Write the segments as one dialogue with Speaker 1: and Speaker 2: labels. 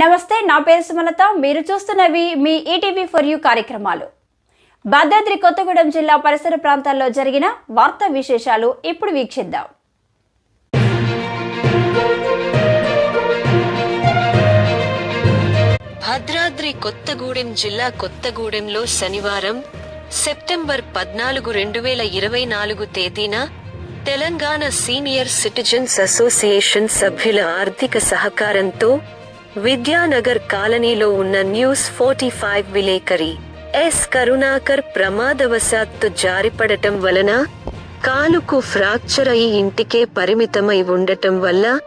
Speaker 1: నమస్తే నా పేరు సుమలత. మీరు చూస్తున్నవి మీ ఈటీవీ ఫర్ యూ కార్యక్రమాలు. భద్రాద్రి కొత్తగూడెం జిల్లా పరిసర ప్రాంతాల్లో జరిగిన వార్తా విశేషాలు ఇప్పుడు వీక్షిద్దాం.
Speaker 2: భద్రాద్రి కొత్తగూడెం జిల్లా కొత్తగూడెంలో శనివారం సెప్టెంబర్ పద్నాలుగు రెండు వేల ఇరవై నాలుగు తేదీన తెలంగాణ సీనియర్ సిటిజన్స్ అసోసియేషన్ సభ్యుల ఆర్థిక సహకారంతో విద్యానగర్ కాలనీలో ఉన్న న్యూస్ ఫోర్టీ ఫైవ్ విలేకరి ఎస్. కరుణాకర్ ప్రమాదవశాత్తు జారిపడటం వలన కాలుకు ఫ్రాక్చర్ అయి ఇంటికే పరిమితమై ఉండటం వల్ల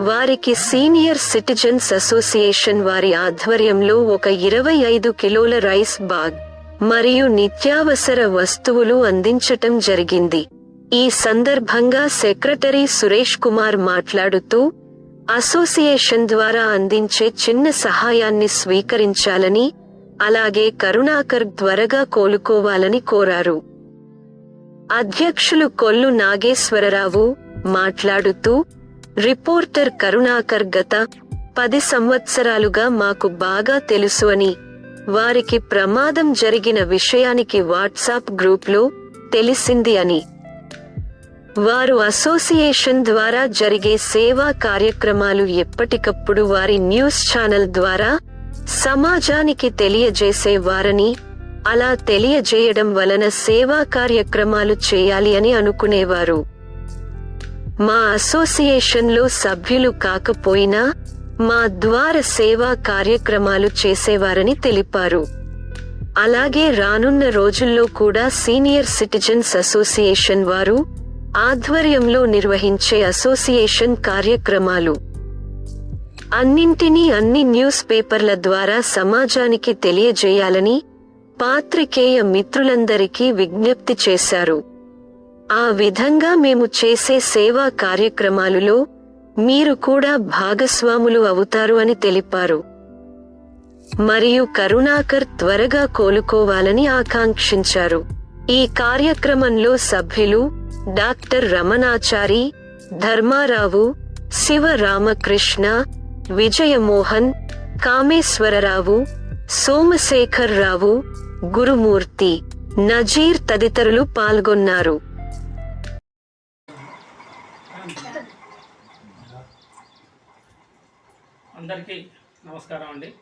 Speaker 2: వారికి సీనియర్ సిటిజన్స్ అసోసియేషన్ వారి ఆధ్వర్యంలో ఒక ఇరవై ఐదు కిలోల రైస్ బాగ్ మరియు నిత్యావసర వస్తువులు అందించటం జరిగింది. ఈ సందర్భంగా సెక్రటరీ సురేష్ కుమార్ మాట్లాడుతూ అసోసియేషన్ ద్వారా అందించే చిన్న సహాయాన్ని స్వీకరించాలని అలాగే కరుణాకర్ త్వరగా కోలుకోవాలని కోరారు. అధ్యక్షులు కొల్లు నాగేశ్వరరావు మాట్లాడుతూ రిపోర్టర్ కరుణాకర్ గత పది సంవత్సరాలుగా మాకు బాగా తెలుసు అని వారికి ప్రమాదం జరిగిన విషయానికి వాట్సాప్ గ్రూప్లో తెలిసింది అని. వారు అసోసియేషన్ ద్వారా జరిగే సేవా కార్యక్రమాలు ఎప్పటికప్పుడు వారి న్యూస్ ఛానల్ ద్వారా సమాజానికి తెలియజేసేవారని అలా తెలియజేయడం వలన సేవా కార్యక్రమాలు చేయాలి అని అనుకునేవారు. మా అసోసియేషన్లో సభ్యులు కాకపోయినా మా ద్వార సేవా కార్యక్రమాలు చేసేవారని తెలిపారు. అలాగే రానున్న రోజుల్లో కూడా సీనియర్ సిటిజన్స్ అసోసియేషన్ వారు ఆధ్వర్యంలో నిర్వహించే అసోసియేషన్ కార్యక్రమాలు. అన్నింటినీ అన్ని న్యూస్ పేపర్ల ద్వారా సమాజానికి తెలియజేయాలని పాత్రికేయ మిత్రులందరికీ విజ్ఞప్తి చేశారు. ఆ విధంగా మేము చేసే సేవా కార్యక్రమాలులో మీరు కూడా భాగస్వాములు అవుతారు అని తెలిపారు. మరియు కరుణాకర్ త్వరగా కోలుకోవాలని ఆకాంక్షించారు. ఈ కార్యక్రమంలో సభ్యులు డాక్టర్ రమణాచారి ధర్మారావు శివరామకృష్ణ విజయమోహన్ కామేశ్వరరావు సోమశేఖర్ రావు గురుమూర్తి నజీర్ తదితరులు పాల్గొన్నారు.
Speaker 3: అందరికీ నమస్కారం అండి.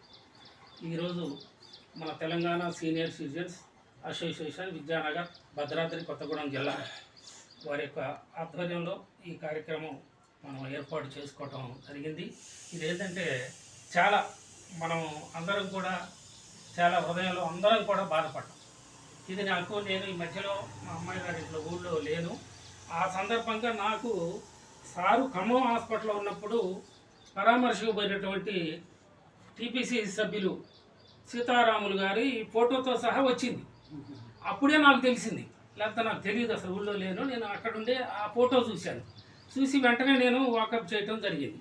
Speaker 3: ఈరోజు మన Telangana senior citizens association Vidyanagar Bhadradri Kothagudem జిల్లా వారి యొక్క ఆధ్వర్యంలో ఈ కార్యక్రమం మనం ఏర్పాటు చేసుకోవటం జరిగింది. ఇది ఏంటంటే చాలా మనం అందరం కూడా చాలా హృదయంలో అందరం కూడా బాధపడ్డాం. ఇది నాకు నేను ఈ మధ్యలో మా అమ్మాయి గారి ఇంట్లో ఊళ్ళో లేను. ఆ సందర్భంగా నాకు సారు ఖమ్మం హాస్పిటల్లో ఉన్నప్పుడు పరామర్శకు పోయినటువంటి టీపీసీ సభ్యులు సీతారాములు గారి ఫోటోతో సహా వచ్చింది. అప్పుడే నాకు తెలిసింది. లేకపోతే నాకు తెలియదు అసలు ఊళ్ళో లేను. నేను అక్కడ ఉండే ఆ ఫోటో చూశాను. చూసి వెంటనే నేను వాకప్ చేయటం జరిగింది.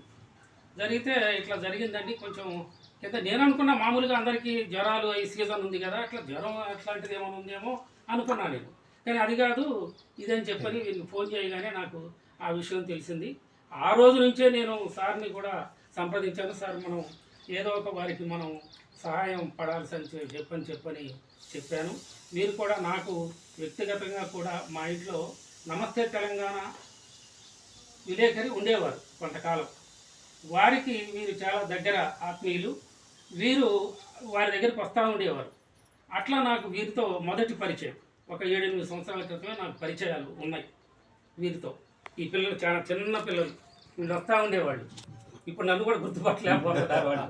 Speaker 3: జరిగితే ఇట్లా జరిగిందండి. కొంచెం కింద నేను అనుకున్న మామూలుగా అందరికీ జ్వరాలు ఈ సీజన్ ఉంది కదా అట్లా జ్వరం అట్లాంటిది ఏమైనా ఉందేమో అనుకున్నా నేను. కానీ అది కాదు ఇదని చెప్పని వీళ్ళు ఫోన్ చేయగానే నాకు ఆ విషయం తెలిసింది. ఆ రోజు నుంచే నేను సార్ని కూడా సంప్రదించాను. సార్ మనం ఏదో ఒక వారికి మనం సహాయం పడాల్సి చెప్పని చెప్పని చెప్పాను. మీరు కూడా నాకు వ్యక్తిగతంగా కూడా మా ఇంట్లో నమస్తే తెలంగాణ విలేకరి ఉండేవారు కొంతకాలం. వారికి వీరు చాలా దగ్గర ఆత్మీయులు. వీరు వారి దగ్గరికి వస్తూ ఉండేవారు. అట్లా నాకు వీరితో మొదటి పరిచయం. ఒక ఏడెనిమిది సంవత్సరాల క్రితమే నాకు పరిచయాలు ఉన్నాయి వీరితో. ఈ పిల్లలు చాలా చిన్న పిల్లలు. వీళ్ళు వస్తూ ఉండేవాళ్ళు. ఇప్పుడు నన్ను కూడా గుర్తుపట్టలేకపోతున్నారు వాళ్ళు.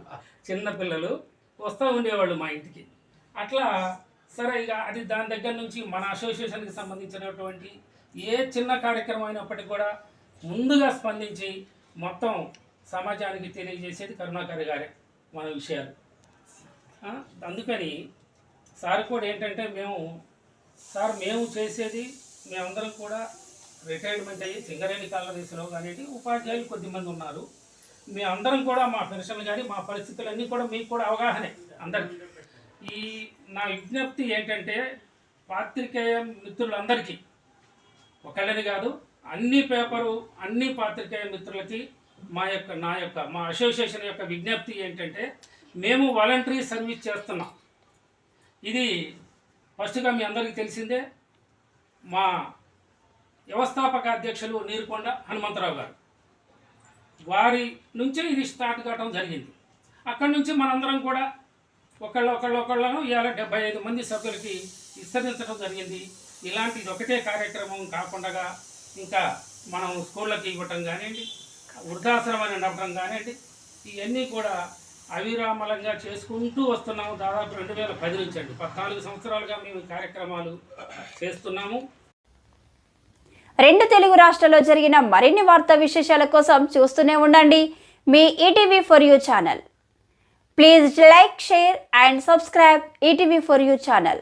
Speaker 3: చిన్నపిల్లలు వస్తూ ఉండేవాళ్ళు మా ఇంటికి. అట్లా సరే ఇక అది దాని దగ్గర నుంచి మన అసోసియేషన్కి సంబంధించినటువంటి ఏ చిన్న కార్యక్రమం అయినప్పటికీ కూడా ముందుగా స్పందించి మొత్తం సమాజానికి తెలియజేసేది కరుణాకర్ గారే మన విషయాలు. అందుకని సార్ కూడా ఏంటంటే మేము సార్ మేము చేసేది మేమందరం కూడా రిటైర్మెంట్ అయ్యి సింగరేణి కాలనీస్లో కానీ ఉపాధ్యాయులు కొద్దిమంది ఉన్నారు. మేమందరం కూడా మా పెన్షన్లు కానీ మా పరిస్థితులన్నీ కూడా మీకు కూడా అవగాహనే అందరికీ. ఈ నా విజ్ఞప్తి ఏంటంటే పాత్రికేయ మిత్రులందరికీ ఒకళ్ళని కాదు అన్ని పేపరు అన్ని పాత్రికేయ మిత్రులకి మా యొక్క నా యొక్క మా అసోసియేషన్ యొక్క విజ్ఞప్తి ఏంటంటే మేము వాలంటరీ సర్వీస్ చేస్తున్నాం. ఇది ఫస్ట్గా మీ అందరికీ తెలిసిందే. మా వ్యవస్థాపక అధ్యక్షులు నీరుకొండ హనుమంతరావు గారు. వారి నుంచే ఇది స్టార్ట్ కావడం జరిగింది. అక్కడి నుంచి మనందరం కూడా ఒకళ్ళు ఒకళ్ళు ఒకళ్ళను ఇవాళ డెబ్బై ఐదు మంది సభ్యులకి విస్తరించడం జరిగింది. ఇలాంటిది ఒకటే కార్యక్రమం కాకుండా ఇంకా మనం స్కూళ్ళకి ఇవ్వటం కానివ్వండి వృద్ధాశ్రమాన్ని నడపడం కానివ్వండి ఇవన్నీ కూడా అవిరామలంగా చేసుకుంటూ వస్తున్నాము. దాదాపు రెండు వేల పది నుంచి అండి. పద్నాలుగు సంవత్సరాలుగా మేము కార్యక్రమాలు చేస్తున్నాము.
Speaker 1: రెండు తెలుగు రాష్ట్రాల్లో జరిగిన మరిన్ని వార్తా విశేషాల కోసం చూస్తూనే ఉండండి. మీ ETV for you channel please like share and subscribe ETV for you channel